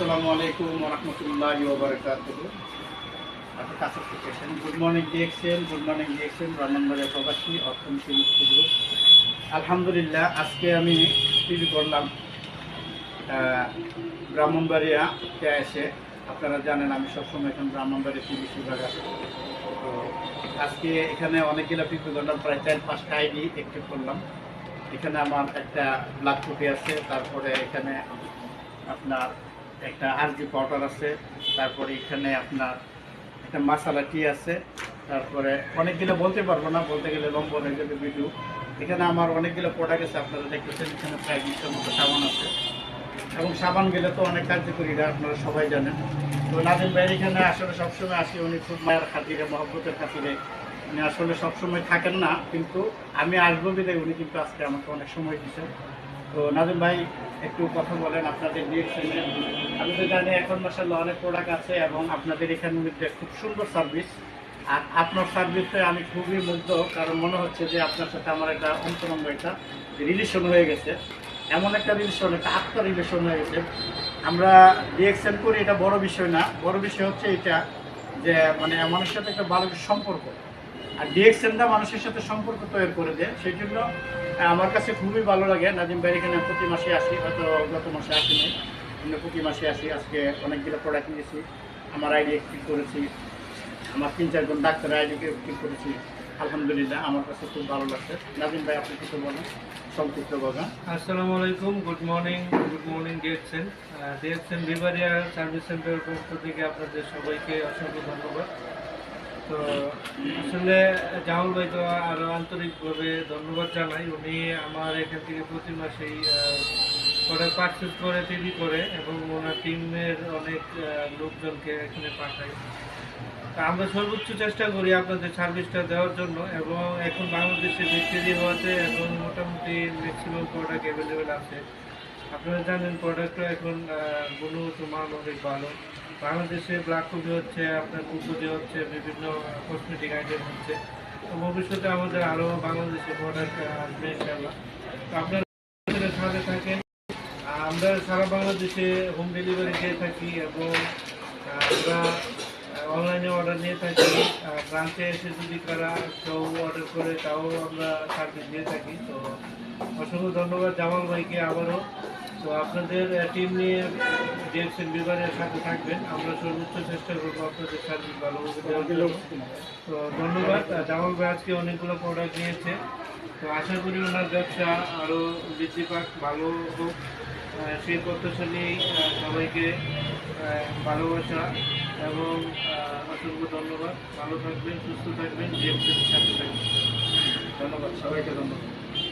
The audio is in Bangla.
আসসালামু আলাইকুম রহমতুল্লাহ আপনি কাছে থেকেছেন গুড মর্নিং দিয়েছেন গুড মর্নিং দিয়েছেন ব্রাহ্মণবাড়িয়া প্রবাসী, অর্থনীতি মুক্তি আলহামদুলিল্লাহ, আজকে আমি টিভি করলাম ব্রাহ্মণবাড়িয়াতে এসে। আপনারা জানেন, আমি সবসময় এখন ব্রাহ্মণবাড়িয়া টিভি বিভাগ আছি। তো আজকে এখানে অনেকগুলো পিপি করলাম প্রায় চার পাঁচটা আইডি অ্যাক্টিভ করলাম। এখানে আমার একটা ব্লাড কপি আছে। তারপরে এখানে আপনার একটা আরজি পাউডার আছে, তারপরে এখানে আপনার একটা মশালা টি আছে, তারপরে অনেকগুলো বলতে পারব না, বলতে গেলে লম্বা হয়ে যাবে ভিডিও এখানে আমার অনেকগুলো প্রোডাক্ট আছে, আপনারা দেখতেছেন, এখানে প্রায় বিশটার মতো সাবান আছে। এবং সাবান গেলে তো অনেক কার্যকরী আপনারা সবাই জানেন। তো নাজিম ভাইয়ের এখানে আসলে সবসময় আসি, উনি খুব মায়ের খাতিরে, মহব্বতের খাতিরে। উনি আসলে সবসময় থাকেন না, কিন্তু আমি আসব বিদায়, উনি কিন্তু আজকে আমাকে অনেক সময় দিচ্ছেন তো নাজিম ভাই, একটু কথা বলেন আপনাদের ডিএক্সএনে আমি তো জানি এখন মাসাল্লাহ অনেক প্রোডাক্ট আছে এবং আপনাদের এখানে মধ্যে খুব সুন্দর সার্ভিস আর আপনার সার্ভিসে আমি খুবই মুগ্ধ, কারণ মনে হচ্ছে যে আপনার সাথে আমার একটা অন্তরঙ্গ একটা রিলেশন হয়ে গেছে। এমন একটা রিলেশন একটা আত্মার রিলেশন হয়ে গেছে। আমরা ডিএক্সএন করি এটা বড় বিষয় না। বড় বিষয় হচ্ছে এটা যে মানে মানুষের সাথে একটা ভালো সম্পর্ক। আর ডিএক্সএনটা মানুষের সাথে সম্পর্ক তৈরি করে দেয়। সেই জন্য আমার কাছে খুবই ভালো লাগে। নাজিম ভাই এখানে প্রতি মাসে আসি, হয়তো গত মাসে আসিনি আমরা প্রতি মাসে আসি, আজকে অনেকগুলো প্রোডাক্ট নিয়েছি। আমার আইডি অ্যাক্টিভ করেছি। আমার তিন চারজন ডাক্তার আইডি অ্যাক্টিভ করেছি। আলহামদুলিল্লাহ, আমার কাছে খুব ভালো লাগছে। নাজিম ভাই, আপনি কিছু বলেন? সংক্ষিপ্ত আসসালামু আলাইকুম good morning good morning DXN DXN বিবারিয়া service সেন্টারের পক্ষ থেকে আপনাদের সবাইকে অসংখ্য ধন্যবাদ। তো আসলে জামাল ভাই তো আরও আন্তরিকভাবে ধন্যবাদ জানাই। উনি আমার এখান থেকে প্রতি মাসেই প্রোডাক্ট পারচেস করে, তৈরি করে এবং ওনার টিমের অনেক লোকজনকে এখানে পাঠায় তা আমরা সর্বোচ্চ চেষ্টা করি আপনাদের সার্ভিসটা দেওয়ার জন্য এবং এখন বাংলাদেশে বিক্রি হওয়াতে এখন মোটামুটি ম্যাক্সিমাম প্রোডাক্ট অ্যাভেলেবেল আছে। আপনারা জানেন প্রোডাক্টটা এখন গুণগত মান অনেক ভালো। বাংলাদেশে ব্ল্যাক কফি হচ্ছে, আপনার কুকুরি হচ্ছে, বিভিন্ন কসমেটিক আইটেম হচ্ছে, তো ভবিষ্যতে আমাদের আরও বাংলাদেশে প্রোডাক্ট আসবে তো আপনারা সাথে থাকেন আমরা সারা বাংলাদেশে হোম ডেলিভারি দিয়ে থাকি এবং আমরা অনলাইনে অর্ডার নিয়ে থাকি ব্রাঞ্চে এসে যদি কারা কেউ অর্ডার করে, তাও আমরা সার্ভিস দিয়ে থাকি। তো অসংখ্য ধন্যবাদ জামাল ভাইকে আবারও। তো আপনাদের টিম নিয়ে ডিএক্সএন বিভাগের সাথে থাকবেন। আমরা সর্বোচ্চ চেষ্টা করব আপনাদের সার্ভিস তো ধন্যবাদ। জামাল ভাই আজকে অনেকগুলো প্রোডাক্ট নিয়েছে। তো আশা করি ওনার ব্যবসা আরও বৃদ্ধি পাক, ভালো হোক। সেই প্রত্যাশা নিয়েই সবাইকে ভালোবাসা এবং অসংখ্য ধন্যবাদ। ভালো থাকবেন, সুস্থ থাকবেন যে সাথে থাকবেন। ধন্যবাদ, সবাইকে ধন্যবাদ।